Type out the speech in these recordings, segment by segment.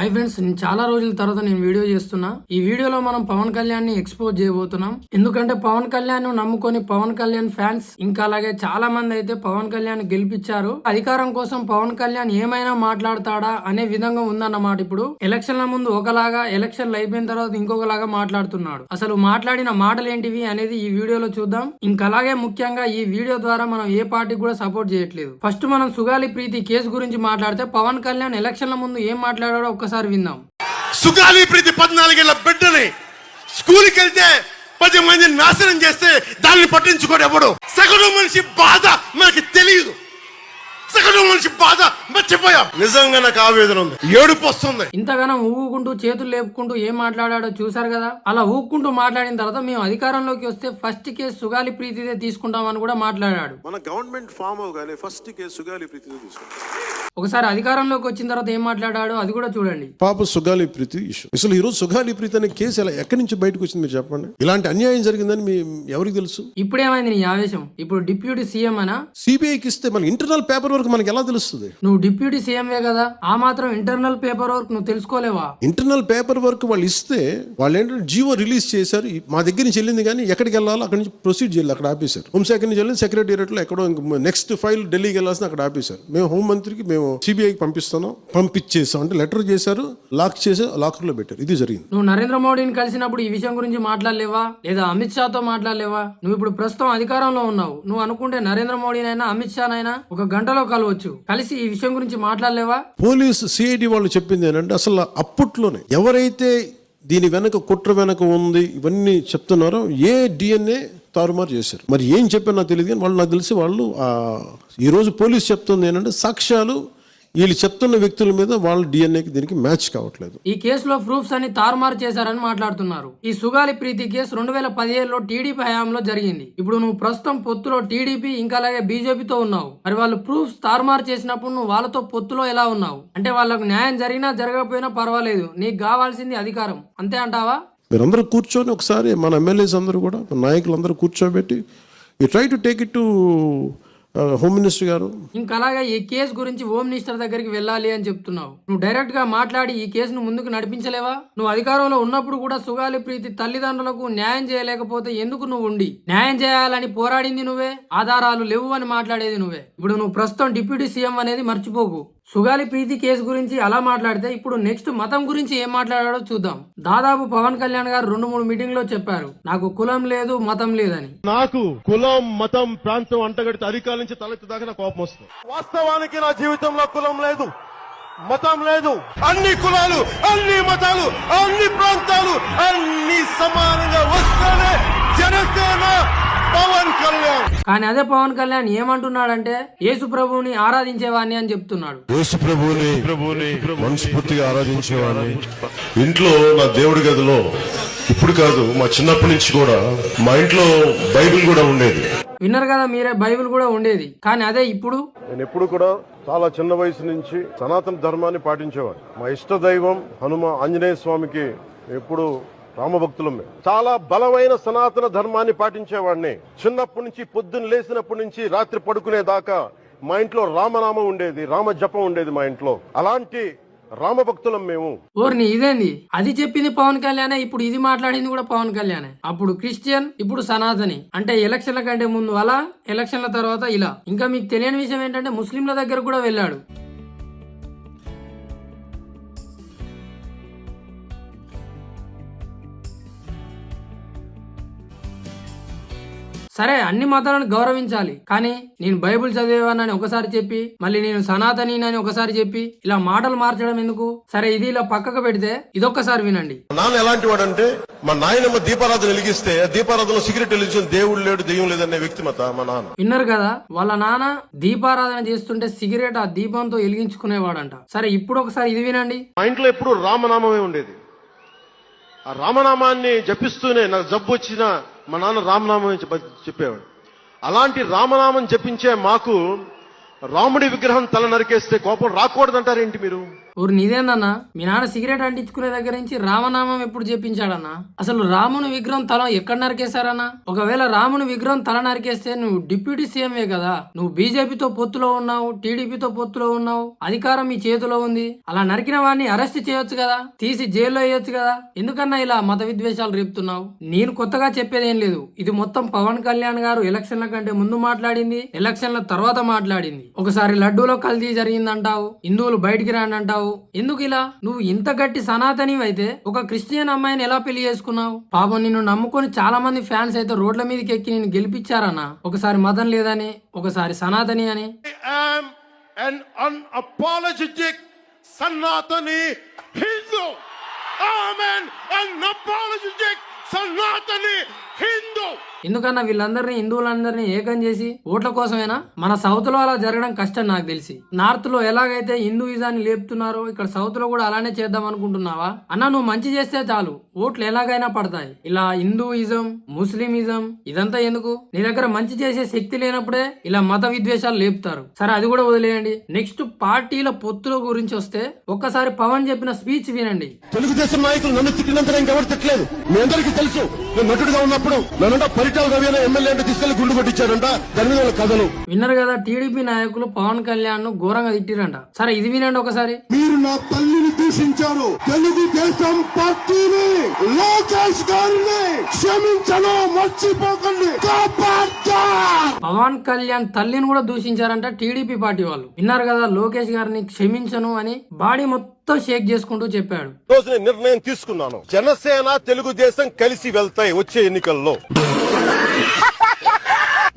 Hi friends నేను చాలా రోజుల తర్వాత నేను వీడియో చేస్తున్నా. ఈ వీడియోలో మనం పవన్ కళ్యాణ్ని ఎక్స్పోజ్ చేయబోతున్నాం. ఎందుకంటే పవన్ కళ్యాణ్ను నమ్ముకొని పవన్ కళ్యాణ్ ఫ్యాన్స్ ఇంకా అలాగే చాలా మంది అయితే పవన్ కళ్యాణ్ గెలిపించారు. అధికారం కోసం పవన్ కళ్యాణ్ ఏమైనా మాట్లాడతాడా అనే విధంగా ఉందన్నమాట ఇప్పుడు. ఎలక్షన్ల ముందు ఒకలాగా ఎలక్షన్లు అయిపోయిన తర్వాత ఇంకొకలాగా మాట్లాడుతున్నాడు. అసలు మాట్లాడిన మాటలు ఏంటివి అనేది ఈ వీడియోలో చూద్దాం. ఇంకా అలాగే ముఖ్యంగా ఈ వీడియో ద్వారా మనం ఏ పార్టీకి కూడా సపోర్ట్ చేయట్లేదు. ఫస్ట్ మనం సుగాలి ప్రీతి కేసు గురించి మాట్లాడితే పవన్ కళ్యాణ్ ఎలక్షన్ల ముందు ఏం మాట్లాడాడో ఒక్కసారి విందాం. సుగాలి ప్రీతి పద్నాలుగేళ్ళ బిడ్డని స్కూల్కి వెళ్తే పది మందిని నాశనం చేస్తే దాన్ని పట్టించుకోడు ఎవడు? సగటు మనిషి బాధ మనకి తెలియదు. సగటు మనిషి బాధ మర్చిపోయాం. నిజంగా నాకు ఆవేదన ఉంది. ఏడుపు వస్తుంది. ఇంతగానం ఊగుకుంటూ చేతులు లేపుకుంటూ ఏం మాట్లాడాడో చూసారు కదా? అలా ఊగుకుంటూ మాట్లాడిన తర్వాత మేము అధికారంలోకి వస్తే ఫస్ట్ కేసు సుగాలి ప్రీతిదే తీసుకుంటామని కూడా మాట్లాడాడు. మన గవర్నమెంట్ ఫామ్ అవగానే ఫస్ట్ కేసు సుగాలి ప్రీతిని తీసుకుంటాం. ఒకసారి అధికారంలోకి వచ్చిన తర్వాత ఏం మాట్లాడాడో అది కూడా చూడండి. పాప సుగాలి ప్రీతి ఇష్యూ అసలు ఈరోజు సుగాలి ప్రీతి అనే కేసు ఎలా ఎక్కడి నుంచి బయటకు వచ్చింది మీరు చెప్పండి? ఇలాంటి అన్యాయం జరిగిందని మీ ఎవరికి తెలుసు? ఇప్పుడేమైంది నీ ఆవేశం? ఇప్పుడు డిప్యూటీ సీఎం అనా? సిబిఐకి ఇస్తే మన ఇంటర్నల్ పేపర్ వరకు మనకి ఎలా తెలుస్తుంది? నువ్వు డిప్యూటీ సీఎంవే కదా ఆ మాత్రం ఇంటర్నల్ పేపర్ వర్క్ నువ్వు తెలుసుకోలేవా? ఇంటర్నల్ పేపర్ వర్క్ వాళ్ళు ఇస్తే వాళ్ళు ఏంటంటే జీవో రిలీజ్ చేశారు ఈ- మా దగ్గర నుంచి వెళ్ళింది కానీ ఎక్కడికి వెళ్ళాలో అక్కడి నుంచి ప్రొసీడ్ చేయాలి అక్కడ ఆపేశారు. హోంశాఖ నుంచి వెళ్ళి సెక్రటేరియట్లో ఎక్కడో నెక్స్ట్ ఫైల్ ఢిల్లీకి వెళ్ళాల్సిన అక్కడ ఆపేశారు. మేము హోం మంత్రికి మేము సిబిఐకి పంపిస్తున్నాం పంపించేసాం. అంటే లెటర్ చేశారు లాక్ చేసి లాకర్లో పెట్టారు. ఇది జరిగింది. నువ్వు నరేంద్ర మోడీని కలిసినప్పుడు ఈ విషయం గురించి మాట్లాడలేవా? లేదా అమిత్ షాతో మాట్లాడలేవా? నువ్వు ఇప్పుడు ప్రస్తుతం అధికారంలో ఉన్నావు. నువ్వు అనుకుంటే నరేంద్ర మోడీనైనా అమిత్ షానైనా ఒక గంటలో కలవచ్చు. కలిసి ఈ విషయం గురించి మాట్లాడలేవా? పోలీసు సిఐడి వాళ్ళు చెప్పింది ఏంటంటే అసలు అప్పట్లోనే ఎవరైతే దీని వెనక కుట్ర వెనక ఉంది ఇవన్నీ చెప్తున్నారో ఏ డిఎన్ఏ తారుమారు చేశారు. మరి ఏం చెప్పారు నాకు తెలియదు కానీ వాళ్ళు నాకు తెలిసి వాళ్ళు ఈరోజు పోలీసు చెప్తుంది ఏంటంటే సాక్ష్యాలు వీళ్ళు చెప్తున్న వ్యక్తుల మీద వాళ్ళ డిఎన్ఏకి దీనికి మ్యాచ్ కావట్లేదు. ఈ కేసులో ప్రూఫ్స్ అన్ని తారుమారు చేశారని మాట్లాడుతున్నారు. ఈ సుగాలి ప్రీతి కేసు రెండు వేల పదిహేడులో టీడీపీ హయాంలో జరిగింది. ఇప్పుడు నువ్వు ప్రస్తుతం పొత్తులో టీడీపీ ఇంకా అలాగే బీజేపీతో ఉన్నావు. మరి వాళ్ళు ప్రూఫ్స్ తారుమారు చేసినప్పుడు నువ్వు వాళ్ళతో పొత్తులో ఎలా ఉన్నావు? అంటే వాళ్ళకు న్యాయం జరిగినా జరగకపోయినా పర్వాలేదు. నీకు కావాల్సింది అధికారం. అంతే అంటావా? మీరందరూ కూర్చొని ఒకసారి మన ఎమ్మెల్యేస్ అందరూ కూడా నాయకులందరూ కూర్చోబెట్టి ఈ try to take it to home minister గారు? ఇంకా అలాగే ఈ కేసు గురించి హోమ్ మినిస్టర్ దగ్గరికి వెళ్ళాలి అని చెప్తున్నావు. నువ్వు డైరెక్ట్గా మాట్లాడి ఈ కేసును ముందుకు నడిపించలేవా? నువ్వు అధికారంలో ఉన్నప్పుడు కూడా సుగాలి ప్రీతి తల్లిదండ్రులకు న్యాయం చేయలేకపోతే ఎందుకు నువ్వు ఉండి? న్యాయం చేయాలని పోరాడింది నువ్వే? ఆధారాలు లేవు అని మాట్లాడేది నువ్వే. ఇప్పుడు నువ్వు ప్రస్తుతం డిప్యూటీ సీఎం అనేది మర్చిపోకు. సుగాలి ప్రీతి కేసు గురించి అలా మాట్లాడితే ఇప్పుడు నెక్స్ట్ మతం గురించి ఏం మాట్లాడాడో చూద్దాం. దాదాపు పవన్ కళ్యాణ్ గారు రెండు మూడు మీటింగ్లో చెప్పారు నాకు కులం లేదు మతం లేదని. నాకు కులం మతం ప్రాంతం అంటగడితే అధికారుల నుంచి తలెత్తుదాకా నాకు కోపం వస్తుంది. వాస్తవానికి నా జీవితంలో కులం లేదు మతం లేదు. అన్ని కులాలు అన్ని మతాలు అన్ని ప్రాంతాలు అన్ని సమానంగా వస్తేనే జనసేన పవన్ కళ్యాణ్. కానీ అదే పవన్ కళ్యాణ్ ఏమంటున్నాడంటే యేసు ప్రభువుని ఆరాధించేవాడిని అని చెప్తున్నాడు. యేసు ప్రభువుని మనస్ఫూర్తిగా ఆరాధించేవాడిని ఇంట్లో నా దేవుడి గదిలో ఇప్పుడు కాదు మా చిన్నప్పటి నుంచి కూడా మా ఇంట్లో బైబిల్ కూడా ఉండేది. విన్నారు కదా మీరే బైబిల్ కూడా ఉండేది. కానీ అదే ఇప్పుడు? నేను ఎప్పుడు కూడా చాలా చిన్న వయసు నుంచి సనాతన ధర్మాన్ని పాటించేవాడు మా ఇష్ట దైవం హనుమ ఆంజనేయ స్వామికి ఎప్పుడు రామభక్తులం మేము. చాలా బలమైన సనాతన ధర్మాన్ని పాటించేవాడిని. చిన్నప్పటి నుంచి పొద్దున్న లేచినప్పటి నుంచి రాత్రి పడుకునే దాకా మా ఇంట్లో రామనామం ఉండేది రామ జపం ఉండేది మా ఇంట్లో. అలాంటి రామభక్తులం మేము. ఓర్ని ఇదేంది? అది చెప్పింది పవన్ కళ్యాణ్ ఇప్పుడు ఇది మాట్లాడింది కూడా పవన్ కళ్యాణ్. అప్పుడు క్రిస్టియన్ ఇప్పుడు సనాతని. అంటే ఎలక్షన్ల కంటే ముందు అలా ఎలక్షన్ల తర్వాత ఇలా. ఇంకా మీకు తెలియని విషయం ఏంటంటే ముస్లింల దగ్గర కూడా వెళ్ళాడు. సరే అన్ని మతాలను గౌరవించాలి. కానీ నేను బైబిల్ చదివేవానని ఒకసారి చెప్పి మళ్ళీ నేను సనాతని అని ఒకసారి చెప్పి ఇలా మాటలు మార్చడం ఎందుకు? సరే ఇది ఇలా పక్కకు పెడితే ఇదొక్కసారి వినండి. నాన్న ఎలాంటి వాడంటే మా నాయనమ్మ దీపారాధన వెలిగిస్తే ఆ దీపారాధనలో సిగరెట్ వెలిగించిన దేవుడు లేడు దెయ్యం లేదనే వ్యక్తిమత మా నాన్న. విన్నారు కదా వాళ్ళ నాన్న దీపారాధన చేస్తుంటే సిగరెట్ ఆ దీపంతో వెలిగించుకునేవాడంట. సరే ఇప్పుడు ఒకసారి ఇది వినండి. మా ఇంట్లో ఎప్పుడు రామనామమే ఉండేది. ఆ రామనామాన్ని జపిస్తూనే నాకు జబ్బు వచ్చినా మా నాన్న రామనామం చెప్ప- చెప్పేవాడు. అలాంటి రామనామం జపించే మాకు రాముడి విగ్రహం తల నరికేస్తే కోపం రాకూడదంటారేంటి మీరు? ఊరు నీదేందన్నా మీ నాన్న సిగరెట్ అంటించుకునే దగ్గర నుంచి రామనామం ఎప్పుడు చెప్పించాడన్నా అసలు రాముని విగ్రహం తల ఎక్కడ నరికేశారన్నా? ఒకవేళ రాముని విగ్రహం తల నరికేస్తే నువ్వు డిప్యూటీ సీఎంఏ కదా. నువ్వు బీజేపీతో పొత్తులో ఉన్నావు టీడీపీతో పొత్తులో ఉన్నావు అధికారం మీ చేతిలో ఉంది. అలా నరికిన వాడిని అరెస్ట్ చేయొచ్చు కదా? తీసి జైల్లో వేయొచ్చు కదా? ఎందుకన్నా ఇలా మత విద్వేషాలు రేపుతున్నావు? నేను కొత్తగా చెప్పేది ఏం లేదు. ఇది మొత్తం పవన్ కళ్యాణ్ గారు ఎలక్షన్ల కంటే ముందు మాట్లాడింది ఎలక్షన్ల తర్వాత మాట్లాడింది. ఒకసారి లడ్డూలో కల్తీ జరిగిందంటావు హిందువులు బయటికి రాండి ఎందుకు ఇలా? నువ్వు ఇంత గట్టి సనాతని అయితే ఒక క్రిస్టియన్ అమ్మాయిని ఎలా పెళ్ళి చేసుకున్నావు? పాపం నిన్ను నమ్ముకొని చాలా మంది ఫ్యాన్స్ అయితే రోడ్ల మీదకి ఎక్కి నేను గెలిపించారన్నా. ఒకసారి మతం లేదని ఒకసారి సనాతని అని. సనాతని Hindu. Amen unapologetic Sanatani Sanatani ఎందుకన్నా వీళ్ళందరినీ హిందువులందరినీ ఏకం చేసి ఓట్ల కోసమేనా? మన సౌత్లో అలా జరగడం కష్టం నాకు తెలిసి. నార్త్లో ఎలాగైతే హిందూయిజాన్ని లేపుతున్నారో ఇక్కడ సౌత్లో కూడా అలానే చేద్దాం అనుకుంటున్నావా? అన్న నువ్వు మంచి చేస్తే చాలు. ఓట్లు ఎలాగైనా పడతాయి. ఇలా హిందూయిజం ముస్లిమిజం ఇదంతా ఎందుకు? నీ దగ్గర మంచి చేసే శక్తి లేనప్పుడే ఇలా మత విద్వేషాలు లేపుతారు. సరే అది కూడా వదిలేయండి. నెక్స్ట్ పార్టీల పొత్తుల గురించి వస్తే ఒక్కసారి పవన్ చెప్పిన స్పీచ్ వినండి. తెలుగుదేశం నాయకులు నన్ను తిట్టినంత ఇంకెవరు తిట్టలేదు మీ అందరికీ తెలుసు నేను నటుడుగా ఉన్నప్పుడు నన్ను పరిటాల రవి ఎమ్మెల్యే అంటే తీసుకెళ్ళి గుండు కొట్టించాడంట. దాని మీద కథలు. విన్నారు కదా టీడీపీ నాయకులు పవన్ కళ్యాణ్ను ఘోరంగా తిట్టిరంట. సరే ఇది వినండి ఒకసారి. మీరు నా తల్లిని దూషించారు తెలుగుదేశం పార్టీని లోకేష్ గారిని క్షమించను మర్చిపోకండి. పవన్ కళ్యాణ్ తల్లిని కూడా దూషించారంట టీడీపీ పార్టీ వాళ్ళు. విన్నారు కదా లోకేష్ గారిని క్షమించను అని బాడీ మొత్తం షేక్ చేసుకుంటూ చెప్పాడు. రోజు నేను నిర్ణయం తీసుకున్నాను. జనసేన తెలుగుదేశం కలిసి వెళ్తాయి వచ్చే ఎన్నికల్లో.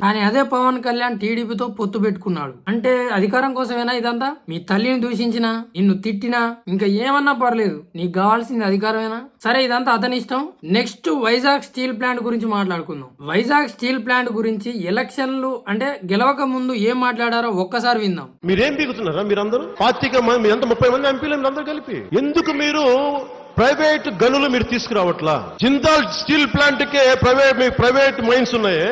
కానీ అదే పవన్ కళ్యాణ్ టీడీపీతో పొత్తు పెట్టుకున్నాడు. అంటే అధికారం కోసమేనా ఇదంతా? మీ తల్లిని దూషించినా నిన్ను తిట్టినా ఇంకా ఏమన్నా పర్లేదు. నీకు కావాల్సింది అధికారమేనా? సరే ఇదంతా అతని ఇష్టం. నెక్స్ట్ వైజాగ్ స్టీల్ ప్లాంట్ గురించి మాట్లాడుకుందాం. వైజాగ్ స్టీల్ ప్లాంట్ గురించి ఎలక్షన్లు అంటే గెలవక ముందు ఏం మాట్లాడారో ఒక్కసారి విందాం. మీరేం పీకుతున్నారా మీరందరూ? పాతిక మంది ముప్పై మంది ఎంపీలు అందరూ కలిపి? ఎందుకు మీరు ప్రైవేట్ గనులు మీరు తీసుకురావట్లా? జిందాల్ స్టీల్ ప్లాంట్ కే ప్రైవేట్ మీ ప్రైవేట్ మైన్స్ ఉన్నాయే?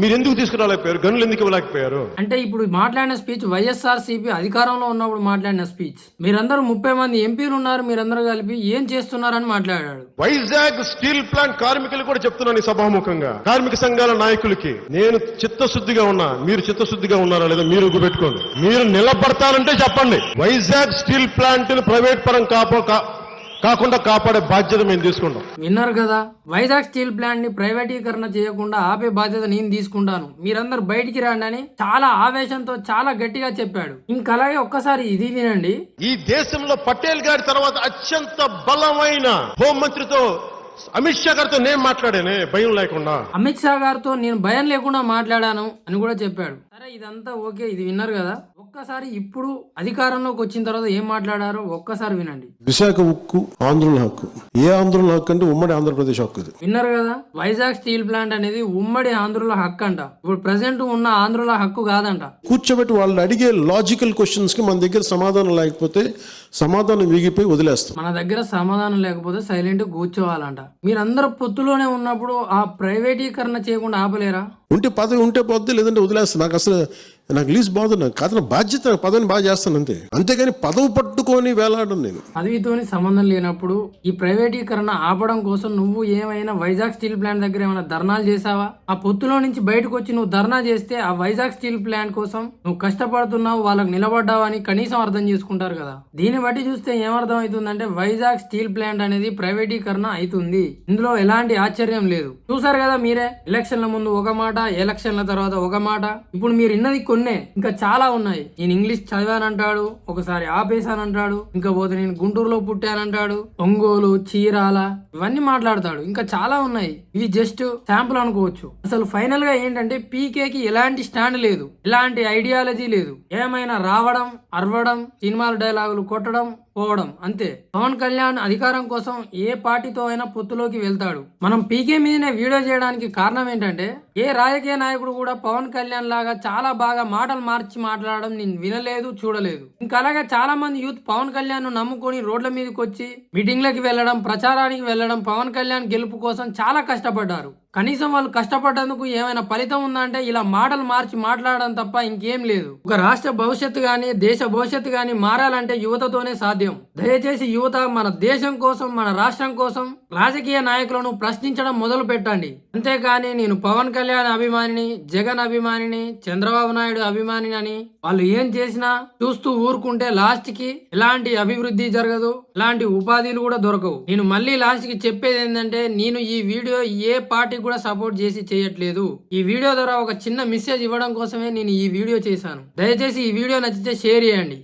మీరు ఎందుకు తీసుకురాలేకపోయారు? గనులు ఎందుకు ఇవ్వలేకపోయారు? అంటే ఇప్పుడు మాట్లాడిన స్పీచ్ వైఎస్ఆర్ సిపి అధికారంలో ఉన్నప్పుడు మాట్లాడిన స్పీచ్. మీరందరూ ముప్పై మంది ఎంపీలు ఉన్నారు మీరందరూ కలిపి ఏం చేస్తున్నారని మాట్లాడాడు. వైజాగ్ స్టీల్ ప్లాంట్ కార్మికులు కూడా చెప్తున్నాను సభాముఖంగా. కార్మిక సంఘాల నాయకులకి నేను చిత్తశుద్ధిగా ఉన్నా మీరు చిత్తశుద్ధిగా ఉన్నారా లేదా మీరు పెట్టుకోండి మీరు నిలబడతానంటే చెప్పండి. వైజాగ్ స్టీల్ ప్లాంట్ ప్రైవేట్ పరం కాపో కాకుండా కాపాడే బాధ్యత మేము తీసుకుంటాం. విన్నారు కదా? వైజాగ్ స్టీల్ ప్లాంట్ని ప్రైవేటీకరణ చేయకుండా ఆపే బాధ్యత నేను తీసుకుంటాను. మీరందరూ బయటికి రండి అని చాలా ఆవేశంతో చాలా గట్టిగా చెప్పాడు. ఇంకా అలాగే ఒక్కసారి ఇది వినండి. ఈ దేశంలో పటేల్ గారి తర్వాత అత్యంత బలమైన హోంమంత్రితో అమిత్ షా గారితో నేను మాట్లాడానే భయం లేకుండా. అమిత్ షా గారితో నేను భయం లేకుండా మాట్లాడాను అని కూడా చెప్పాడు. సరే ఇదంతా ఓకే ఇది విన్నారు కదా? ఒక్కసారి ఇప్పుడు అధికారంలోకి వచ్చిన తర్వాత ఏం మాట్లాడారో ఒక్కసారి వినండి. విశాఖ ఉక్కు ఆంధ్రుల హక్కు. ఏ ఆంధ్రుల హక్కు అంటే ఉమ్మడి ఆంధ్రప్రదేశ్ హక్కు విన్నారు కదా? వైజాగ్ స్టీల్ ప్లాంట్ అనేది ఉమ్మడి ఆంధ్రుల హక్కు అంట. ఇప్పుడు ప్రజెంట్ ఉన్న ఆంధ్రుల హక్కు కాదంట. కూర్చోబెట్టి వాళ్ళు అడిగే లాజికల్ క్వశ్చన్స్కి మన దగ్గర సమాధానం లేకపోతే సమాధానం వీగిపోయి వదిలేస్తాం. మన దగ్గర సమాధానం లేకపోతే సైలెంట్ కూర్చోవాలంట. మీరందరూ పొత్తులోనే ఉన్నప్పుడు ఆ ప్రైవేటీకరణ చేయకుండా ఆపలేరా? ఉంటే పదవి ఉంటే పోద్ది లేదంటే వదిలేస్తుంది నాకు అసలు నాకు లీజ్ బాగుంది నాకు కాదు నా బాధ్యత పదవిని బాగా చేస్తాను అంతే అంతేగాని పదవి పట్టుకొని వేలాడను నేను. పదవితోని సంబంధం లేనప్పుడు ఈ ప్రైవేటీకరణ ఆపడం కోసం నువ్వు ఏమైనా వైజాగ్ స్టీల్ ప్లాంట్ దగ్గర ఏమైనా ధర్నాలు చేసావా ఆ పొత్తులో నుంచి బయటకు వచ్చి నువ్వు ధర్నా చేస్తే ఆ వైజాగ్ స్టీల్ ప్లాంట్ కోసం నువ్వు కష్టపడుతున్నావు వాళ్ళకి నిలబడ్డావని అని కనీసం అర్థం చేసుకుంటారు కదా. దీన్ని బట్టి చూస్తే ఏమర్థం అవుతుందంటే వైజాగ్ స్టీల్ ప్లాంట్ అనేది ప్రైవేటీకరణ అవుతుంది. ఇందులో ఎలాంటి ఆశ్చర్యం లేదు. చూసారు కదా మీరే? ఎలక్షన్ల ముందు ఒక మాట ఎలక్షన్ల తర్వాత ఒక మాట. ఇప్పుడు మీరు ఇన్నది కొన్ని ఇంకా చాలా ఉన్నాయి. నేను ఇంగ్లీష్ చదివానంటాడు ఒకసారి ఆపేశానంటాడు ఇంకా పోతే నేను గుంటూరులో పుట్టానంటాడు ఒంగోలు చీరాల ఇవన్నీ మాట్లాడతాడు. ఇంకా చాలా ఉన్నాయి. ఇవి జస్ట్ శాంపుల్ అనుకోవచ్చు. అసలు ఫైనల్గా ఏంటంటే పీకేకి ఎలాంటి స్టాండ్ లేదు. ఎలాంటి ఐడియాలజీ లేదు. ఏమైనా రావడం అరవడం సినిమాల డైలాగులు కొట్టడం పోవడం. అంతే. పవన్ కళ్యాణ్ అధికారం కోసం ఏ పార్టీతో అయినా పొత్తులోకి వెళ్తాడు. మనం పీకే మీదనే వీడియో చేయడానికి కారణం ఏంటంటే ఏ రాజకీయ నాయకుడు కూడా పవన్ కళ్యాణ్ లాగా చాలా బాగా మాటలు మార్చి మాట్లాడడం నేను వినలేదు చూడలేదు. ఇంకా అలాగే చాలా మంది యూత్ పవన్ కళ్యాణ్ను నమ్ముకొని రోడ్ల మీదకి వచ్చి మీటింగ్లకి వెళ్ళడం ప్రచారానికి వెళ్ళడం పవన్ కళ్యాణ్ గెలుపు కోసం చాలా కష్టపడ్డారు. కనీసం వాళ్ళు కష్టపడ్డందుకు ఏమైనా ఫలితం ఉందా అంటే ఇలా మాటలు మార్చి మాట్లాడడం తప్ప ఇంకేం లేదు. ఒక రాష్ట్ర భవిష్యత్తు గాని దేశ భవిష్యత్తు గాని మారాలంటే యువతతోనే సాధ్యం. దయచేసి యువత మన దేశం కోసం మన రాష్ట్రం కోసం రాజకీయ నాయకులను ప్రశ్నించడం మొదలు పెట్టండి. అంతేకాని నేను పవన్ కళ్యాణ్ అభిమానిని జగన్ అభిమానిని చంద్రబాబు నాయుడు అభిమానిని అని వాళ్ళు ఏం చేసినా చూస్తూ ఊరుకుంటే లాస్ట్కి ఎలాంటి అభివృద్ధి జరగదు ఎలాంటి ఉపాధిలు కూడా దొరకవు. నేను మళ్ళీ లాస్ట్కి చెప్పేది ఏంటంటే నేను ఈ వీడియో ఏ పార్టీకి కూడా సపోర్ట్ చేసి చేయట్లేదు. ఈ వీడియో ద్వారా ఒక చిన్న మెసేజ్ ఇవ్వడం కోసమే నేను ఈ వీడియో చేశాను. దయచేసి ఈ వీడియో నచ్చితే షేర్ చేయండి.